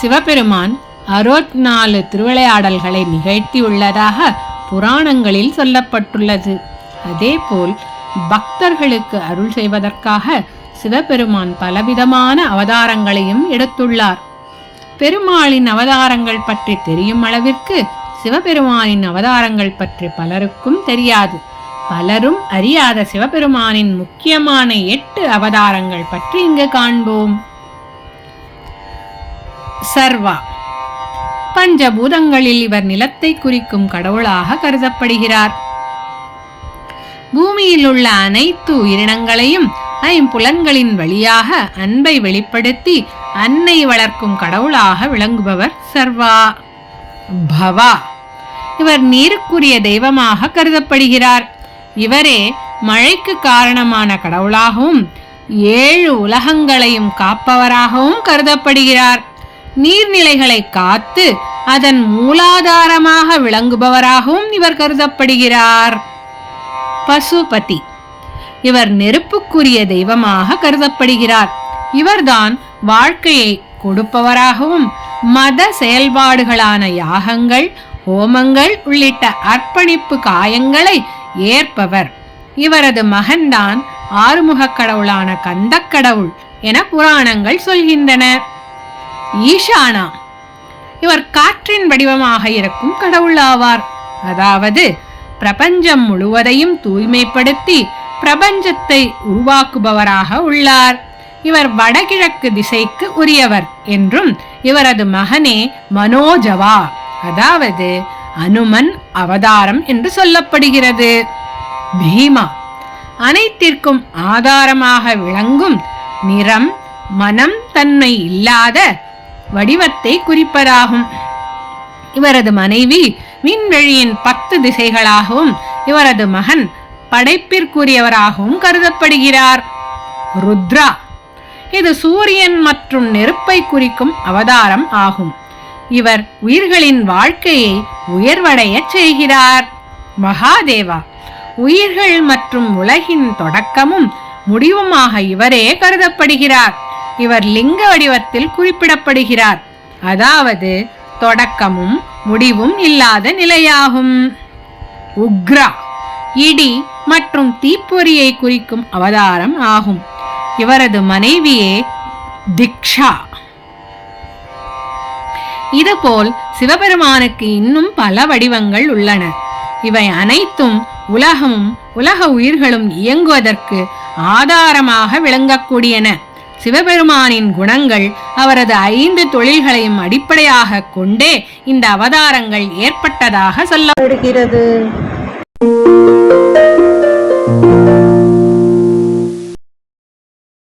சிவபெருமான் அறுபத்தி நாலு திருவிளையாடல்களை நிகழ்த்தியுள்ளதாக புராணங்களில் சொல்லப்பட்டுள்ளது. அதேபோல் பக்தர்களுக்கு அருள் செய்வதற்காக சிவபெருமான் பலவிதமான அவதாரங்களையும் எடுத்துள்ளார். பெருமாளின் அவதாரங்கள் பற்றி தெரியும் அளவிற்கு சிவபெருமானின் அவதாரங்கள் பற்றி பலருக்கும் தெரியாது. பலரும் அறியாத சிவபெருமானின் முக்கியமான எட்டு அவதாரங்கள் பற்றி இங்கு காண்போம். சர்வா. பஞ்சபூதங்களில் இவர் நிலத்தை குறிக்கும் கடவுளாக கருதப்படுகிறார். பூமியில் உள்ள அனைத்து உயிரினங்களையும் ஐம்புலன்களின் வழியாக அன்பை வெளிப்படுத்தி அன்னை வளர்க்கும் கடவுளாக விளங்குபவர் சர்வா. பவா. இவர் நீருக்குரிய தெய்வமாக கருதப்படுகிறார். இவரே மழைக்கு காரணமான கடவுளாகவும் ஏழு உலகங்களையும் காப்பவராகவும் கருதப்படுகிறார். நீர்நிலைகளை காத்து அதன் மூலாதாரமாக விளங்குபவராகவும் இவர் கருதப்படுகிறார். பசுபதி. இவர் நெருப்புக்குரிய தெய்வமாக கருதப்படுகிறார். இவர்தான் வாழ்க்கையை கொடுப்பவராகவும் மத செயல்பாடுகளான யாகங்கள் ஹோமங்கள் உள்ளிட்ட அர்ப்பணிப்பு காயங்களை ஏற்பவர். இவரது மகன்தான் ஆறுமுகக் கடவுளான கந்தக் கடவுள் என புராணங்கள் சொல்கின்றன. ஈஷானா. இவர் காற்றின் வடிவமாக இருக்கும் கடவுள் ஆவார். அதாவது பிரபஞ்சம் முழுவதையும் தூய்மைப்படுத்தி பிரபஞ்சத்தை உருவாக்குபவராக உள்ளார். இவர் வடகிழக்கு திசைக்கு உரியவர் என்றும் இவரது மகனே மனோஜவா அதாவது அனுமன் அவதாரம் என்று சொல்லப்படுகிறது. பீமா அனைத்திற்கும் ஆதாரமாக விளங்கும் நிறம் மனம் தன்மை இல்லாத வடிவத்தை குறிப்பதாகும். இவரது மனைவி விண்வெளியின் பத்து திசைகளாகவும் இவரது மகன் படைப்பிற்குரியவராகவும் கருதப்படுகிறார். ருத்ரா இது சூரியன் மற்றும் நெருப்பை குறிக்கும் அவதாரம் ஆகும். இவர் உயிர்களின் வாழ்க்கையை உயர்வடையச் செய்கிறார். மகாதேவா உயிர்கள் மற்றும் உலகின் தொடக்கமும் முடிவுமாக இவரே கருதப்படுகிறார். இவர் லிங்க வடிவத்தில் குறிப்பிடப்படுகிறார். அதாவது தொடக்கமும் முடிவும் இல்லாத நிலையாகும். உக்ரா இடி மற்றும் தீப்பொறியை குறிக்கும் அவதாரம் ஆகும். இவரது மனைவியே திக்ஷா. இதுபோல் சிவபெருமானுக்கு இன்னும் பல வடிவங்கள் உள்ளன. இவை அனைத்தும் உலகமும் உலக உயிர்களும் இயங்குவதற்கு ஆதாரமாக விளங்கக்கூடியன. சிவபெருமானின் குணங்கள் அவரது ஐந்து தொழில்களையும் அடிப்படையாக கொண்டே இந்த அவதாரங்கள் ஏற்பட்டதாக சொல்லப்படுகிறது